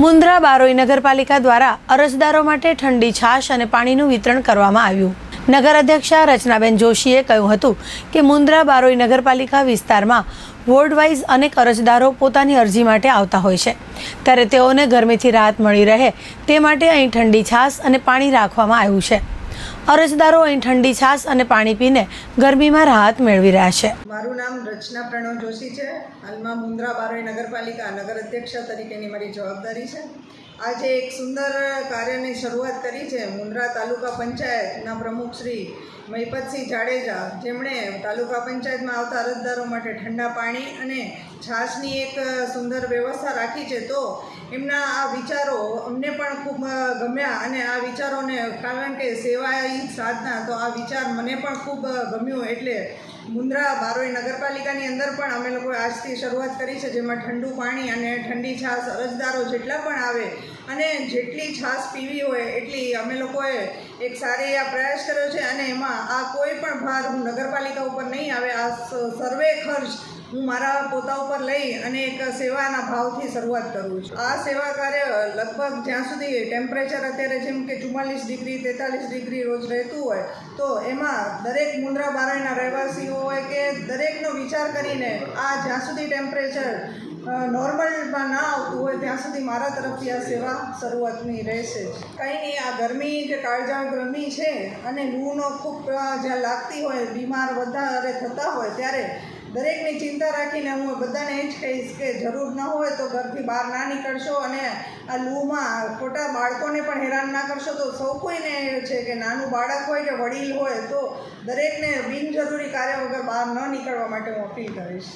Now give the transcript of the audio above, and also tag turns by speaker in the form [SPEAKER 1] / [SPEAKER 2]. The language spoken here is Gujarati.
[SPEAKER 1] મુન્દ્રા બારોઈ નગરપાલિકા દ્વારા અરજદારો માટે ઠંડી છાશ અને પાણીનું વિતરણ કરવામાં આવ્યું. નગર અધ્યક્ષા રચનાબેન જોશીએ કહ્યું હતું કે મુન્દ્રા બારોઈ નગરપાલિકા વિસ્તારમાં વોર્ડ વાઇઝ અનેક અરજદારો પોતાની અરજી માટે આવતા હોય છે. ત્યારે તેઓને ગરમીથી રાહત મળી રહે તે માટે અહીં ઠંડી છાશ અને પાણી રાખવામાં આવ્યું છે. અરજદારો અહીં ઠંડી છાશ અને પાણી પીને ગરમીમાં રાહત મેળવી રહ્યા છે.
[SPEAKER 2] મારું નામ રચના પ્રણવ જોશી છે. હાલમાં મુન્દ્રા બારોઈ નગરપાલિકા નગર અધ્યક્ષા તરીકેની મારી જવાબદારી છે. આજે એક સુંદર કાર્યની શરૂઆત કરી છે મુન્દ્રા તાલુકા પંચાયતના પ્રમુખ શ્રી મહિપતસિંહ જાડેજા. જેમણે તાલુકા પંચાયતમાં આવતા અરજદારો માટે ઠંડા પાણી અને છાશની એક સુંદર વ્યવસ્થા રાખી છે. તો એમના આ વિચારો અમને પણ ખૂબ ગમ્યા અને આ વિચારોને કારણ કે સેવા સાધના, તો આ વિચાર મને પણ ખૂબ ગમ્યો. એટલે મુન્દ્રા બારોઈ નગરપાલિકાની અંદર પણ અમે લોકોએ આજથી શરૂઆત કરી છે, જેમાં ઠંડુ પાણી અને ઠંડી છાશ અરજદારો જેટલા પણ આવે અને જેટલી છાશ પીવી હોય એટલી અમે લોકોએ એક સારી આ પ્રયાસ કર્યો છે અને એમાં આ કોઈ પણ ભાર હું નગરપાલિકા ઉપર નહીં આવે, આ સર્વે ખર્ચ હું મારા પોતા ઉપર લઈ અને એક સેવાના ભાવથી શરૂઆત કરું છું. આ સેવા કાર્ય લગભગ જ્યાં સુધી ટેમ્પરેચર અત્યારે જેમ કે ચુમ્માલીસ ડિગ્રી, તેતાલીસ ડિગ્રી રોજ રહેતું હોય, તો એમાં દરેક મુન્દ્રા બારાયના રહેવાસીઓ દરેકનો વિચાર કરીને આ જ્યાં સુધી ટેમ્પરેચર નોર્મલમાં ના આવતું હોય ત્યાં સુધી મારા તરફથી આ સેવા શરૂઆતની રહેશે કંઈ નહીં, આ ગરમી જે કાળજાળ ગરમી છે અને લૂનો ખૂબ જ્યાં લાગતી હોય, બીમાર વધારે થતા હોય ત્યારે દરેકની ચિંતા રાખીને હું બધાને એ જ કહીશ કે જરૂર ન હોય તો ઘરથી બહાર ના નીકળશો અને આ લૂમાં ખોટા બાળકોને પણ હેરાન ના કરશો. તો સૌ કોઈને એ છે કે નાનું બાળક હોય કે વડીલ હોય તો દરેકને બિનજરૂરી કાર્ય વગર બહાર ન નીકળવા માટે હું અપીલ કરીશ.